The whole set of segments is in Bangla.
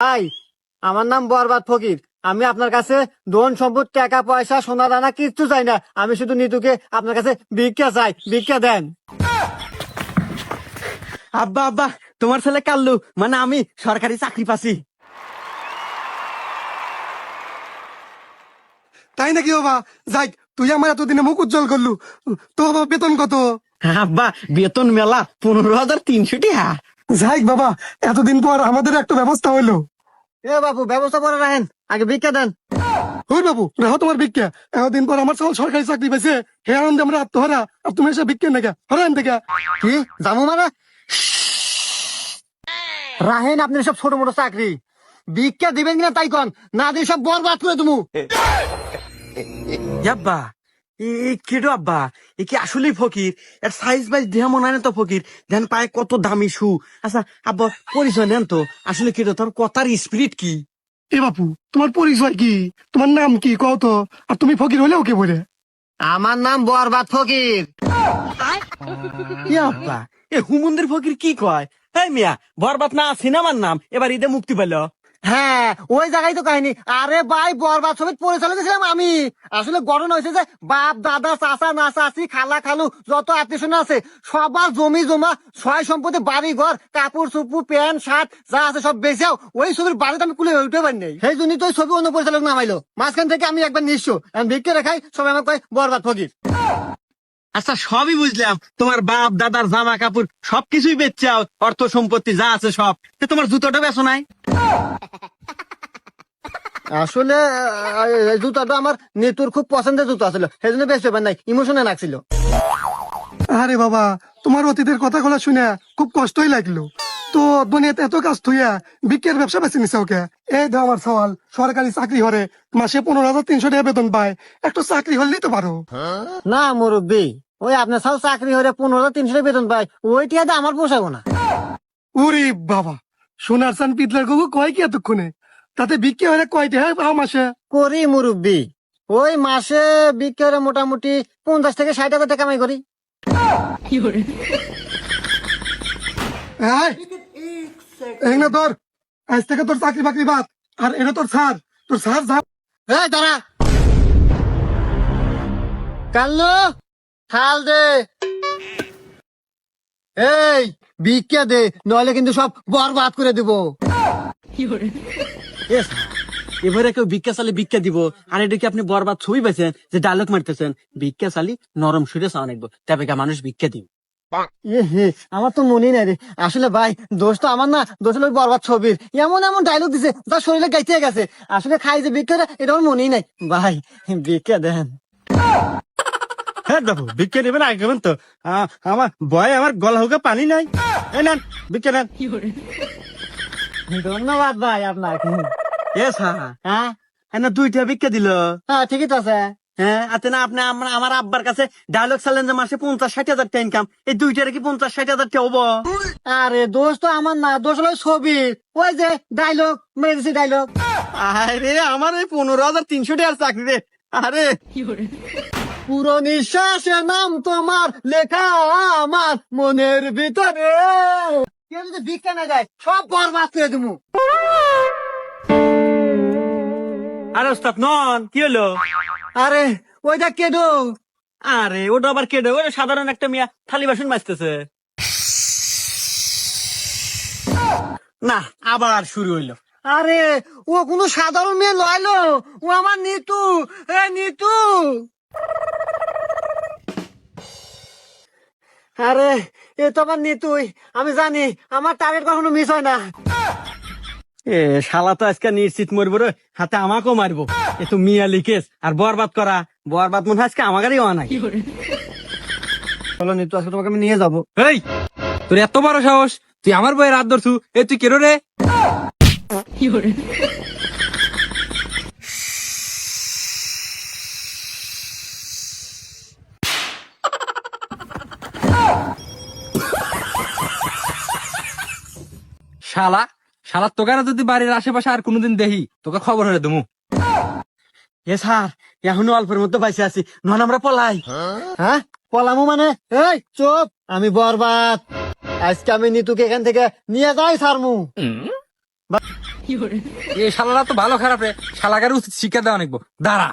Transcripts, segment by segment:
ভাই আমার নাম বরবাদ ফকির। আমি আপনার কাছে ধন সম্পদ টাকা পয়সা সোনা দানা কিচ্ছু চাই না। আমি শুধু নিতুকে আপনার কাছে ভিক্ষা চাই। ভিক্ষা দেন। আব্বা আব্বা তোমার ছেলে কাল্লু। মানে আমি সরকারি চাকরি পাচ্ছি। তাই নাকি বাবা? যাই তুই আমার এতদিনে মুখ উজ্জ্বল করলু। তো বাবা বেতন কত? আব্বা বেতন মেলা পনেরো হাজার তিনশো টাকা। যাই বাবা এতদিন পর আমাদের একটা ব্যবস্থা হইল। এ বাবু ব্যবস্থা করে রাখেন আগে ভিক্ষা দেন হই বাবু রাহ তোমার ভিক্ষা এতদিন পর আমার সব সরকারি চাকরি পাইছে হে আনন্দে আমরা আত্মহারা আর তুমি এসে ভিক্ষা নাকি হরান থেকে কি যাব মানে রাহেন আপনি সব ছোট মোটো চাকরি ভিক্ষা দিবেন কিনা তাই কন না দিয়ে সব বরবাদ করে তুমি আব্বা এ কেডো আব্বা? এ কি আসলেই ফকির? এর সাইজ বাইজ দেহ মনে হয় না তো ফকির? দেন পায়ে কত দামি শু। আচ্ছা আব্বা পরিচয় নেন তো। আসলে কেডো তোর কথার স্পিরিট কি? এ বাপু তোমার পরিচয় কি? তোমার নাম কি? কও তো। আর তুমি ফকির হলেও কে বলে। আমার নাম বরবাদ ফকির। এ আব্বা এ হুমন্দির ফকির কি কয়? এই মিয়া বরবাদ না সিনেমার নাম। এবার ঈদে মুক্তি পেল। হ্যাঁ ওই জায়গায় তো কাহিনী। আরে ভাই, বরবাদ ছবির পরিচালক ছিলাম আমি। আসলে ঘটনা হয়েছে যে বাপ, দাদা, চাচা না চাচি খালা, খালু, যত আত্মীয় আছে, সবার জমি জমা ছয় সম্পত্তি বাড়ি ঘর কাপড় চুপু প্যান্ট, শার্ট, যা আছে সব বেচাও ওই ছবির বাড়িতে আমি কুলে উঠতে পারি নাই। সেই জন্যই তো ছবি অন্য পরিচালক নামাইলো মাঝখান থেকে আমি একবার আমি ভিক্ষে রেখাই সবাই আমাকে কয়, বরবাদ ফকির। আচ্ছা সবই বুঝলাম। তোমার বাপ দাদার জামা কাপড় সবকিছুই বেচাও অর্থ সম্পত্তি যা আছে সব। তো তোমার জুতোটা বেচো নাই? আসলে জুতাটা আমার নেতুর খুব পছন্দের জুতো আসলে সেই জন্য বেশ ব্যাপার নাই ইমোশনে লাগছিল আরে বাবা তোমার অতীতের কথাগুলো শুনে খুব কষ্টই লাগল। তো দুনিয়াতে এত কাজ থুইয়া বিক্রির ব্যবসা বেছে নিছে ওকে। এই দাও আমার সওয়াল সরকারি চাকরি হরে মাসে পনেরো হাজার তিনশো টাকা বেতন পায়। একটু চাকরি হলেই তো পারো। না মুরব্বী ওই আপনার সাল চাকরি হলে পনেরো হাজার তিনশো টাকা বেতন পাই ওইটা দিয়ে আমার পোষাবো না। উরি বাবা সোনার সান পিতলার গগু কয় কি এতক্ষণে? তাতে বিক্রি হলে কয়টা হয় পাও মাসে? করি মুরব্বী ওই মাসে বিক্রি করে মোটামুটি পঞ্চাশ থেকে ষাট হাজার টাকা কামাই করি। এই, এই না তোর আজ থেকে তোর চাকরি বাকরি বাদ আর এটা তোর স্যার তোর স্যার যা এই দাঁড়া। কাল্লু থাল দে। এই ভিক্ষা দে নইলে কিন্তু সব বরবাদ করে দিব। এবারে কেউ ভিক্ষা ভিক্ষা দিব আর এটা কি আপনি বরবাদ ছবি পেয়েছেন যে ডায়লগ মারতেছেন? ভিক্ষা চালি নরম সুরে নাকবো তবে মানুষ ভিক্ষা দিব আমার তো মনেই নাই রে। আসলে ভাই দোষ তো আমার না দোষ হলো বরবাদ ছবির। এমন এমন ডায়লগ দিছে যা শরীরে গাইতে গেছে। আসলে খাই যে দেয়, এটা আমার মনেই নাই। ভাই ভিক্ষা দেন। হ্যাঁ ভিক্ষা নেবেন আগে তো। আমার ভয় আমার গলা হুকে পানি নাই। এই নেন ভিক্ষা নেন। ধন্যবাদ ভাই আপনাকে। এস হ্যাঁ? দুইটা ভিক্ষা দিল। হ্যাঁ ঠিকই তো আছে। হ্যাঁ না আপনি আমার আমার আব্বার কাছে ডায়লগ চালেন যে মাসে পঞ্চাশ ষাট হাজার টাকা ইনকাম এই দুইটার কি পঞ্চাশ ষাট হাজার টাকা হব? আরে দোষ তো আমার না দোষ হলো ছবি। ওই যে ডায়লগ মেরেছি ডায়লগ আরে আমার এই পনেরো হাজার তিনশো টাকার চাকরি রে। আরে। পুরো নিঃশ্বাসের নাম তোমার লেখা আমার মনের ভিতরে। কেউ যদি ভিক্ষা না যায় সব বরবাদ করে দেবো আরে ওস্তাদ নন কি হলো? আরে, ওইটা কেডো? আরে, ওটা আবার কেডে? ওটা সাধারণ একটা মিয়া থালি বাসন মাজতেছে। না, আবার শুরু হইল। আরে, ও কোনো সাধারণ মেয়ে লয়লো ও আমার নিতু। এ নিতু! আরে, এ তো আমার নিতুই। আমি জানি, আমার টার্গেট কখনো মিস হয় না। এ শালা তো আজকে নিশ্চিত মরবো রে। হাতে আমাকেও মারবো। এ তো মিয়া লিকেস আর বরবাদ করা। বরবাদ মনে হয় আজকে আমাকেরই হওয়া নাই। চলো নিতু আজকে তোমাকে আমি নিয়ে যাব। এই তোর এত বড় সাহস। তুই আমার বইয়ের রাত ধরছু। এ তুই কেরো রে? শালা শালা তোকে না যদি বাড়ির আশেপাশে আর কোনোদিন দেখি তোকে খবর হয়ে দেবো এ স্যার এখনও অল্পের মধ্যে পাইছে আছি। নন আমরা পলাই। হ্যাঁ? পলামু মানে? এই চুপ! আমি বরবাদ। আজকে আমি নিতুকে এখান থেকে নিয়ে যাই সারমু এই শালারা তো ভালো খারাপ রে। শালাকার উচিত শিক্ষা দেওয়া অনেকবো দাঁড়া।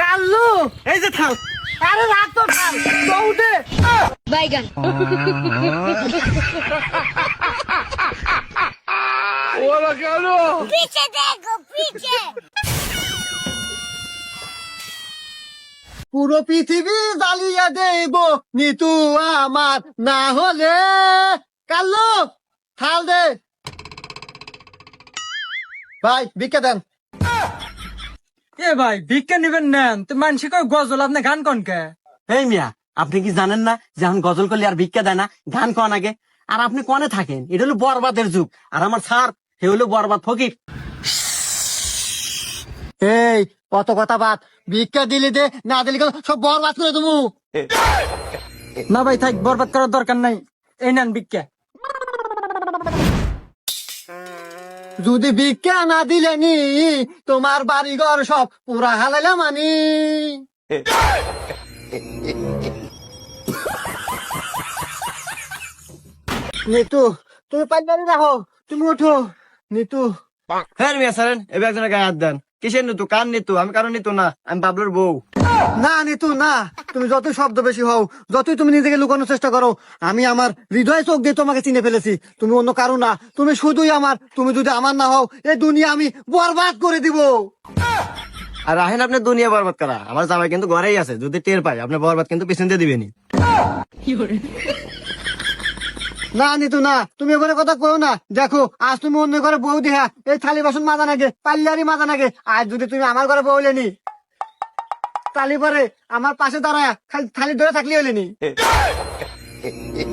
কাল্লু এই যে থাম। আরে রাখ তো তো উঠে। বাইগান। ওরা কেন? পিছে দেখো পিছে। পুরো পৃথিবী জ্বালিয়ে দেব নিতু আমার। না হলে কালো থাল দে। ভাই বিকে দেন। এ ভাই ভিক্ষা নিবেন নেন। তো মানুষ কয় গজল আপনি গান কন কে? এই মিয়া আপনি কি জানেন না যে এখন গজল করলে আর ভিক্ষা দেয় না? গান কন আগে। আর আপনি কনে থাকেন? এটা হলো বরবাদের যুগ। আর আমার স্যার হে হলো বরবাদ ফকির। এই কত কথা বাদ। ভিক্ষা দিলি দে না দিলি সব বরবাদ করে দেবো। না ভাই থাক বরবাদ করার দরকার নাই। এই নেন ভিক্ষা। যদি ভিক্ষা না দিলে নি তোমার বাড়ি ঘর সব পুরা হালাইলাম আমি। নিতু তুমি পাঞ্জাবি দেখো তুমি উঠো। নিতু হ্যাঁ মিয়া সারেন এবার একজনের গায়ে হাত দেন। কিসের নিতু? কার নিতু? আমি কারও নিতু না আমি বাবলুর বউ। না নিতু না। তুমি যতই শব্দ বেশি হও যতই তুমি নিজেকে লুকানোর চেষ্টা করো আমি আমার হৃদয় চোখ দিয়ে তোমাকে চিনে ফেলেছি। তুমি অন্য কারও না তুমি শুধুই আমার। তুমি যদি আমার না হও এই দুনিয়া আমি বরবাদ করে দিব। আর রাহেন আপনি দুনিয়া বরবাদ করা। আমার জামাই কিন্তু ঘরেই আছে যদি টের পাই আপনি বরবাদ কিন্তু পিছন দিয়ে দিবেনি না, নিতু, না। তুমি এবারে কথা কও না। দেখো, আজ তুমি অন্য ঘরে বউ দেহা। এই থালি বাসন মাজা নাগে, পাল্লারি মাজা নাগে। আজ যদি তুমি আমার ঘরে বউ লেনি তালি পরে আমার পাশে দাঁড়ায় খালি থালি ধরে থাকলি হলেনি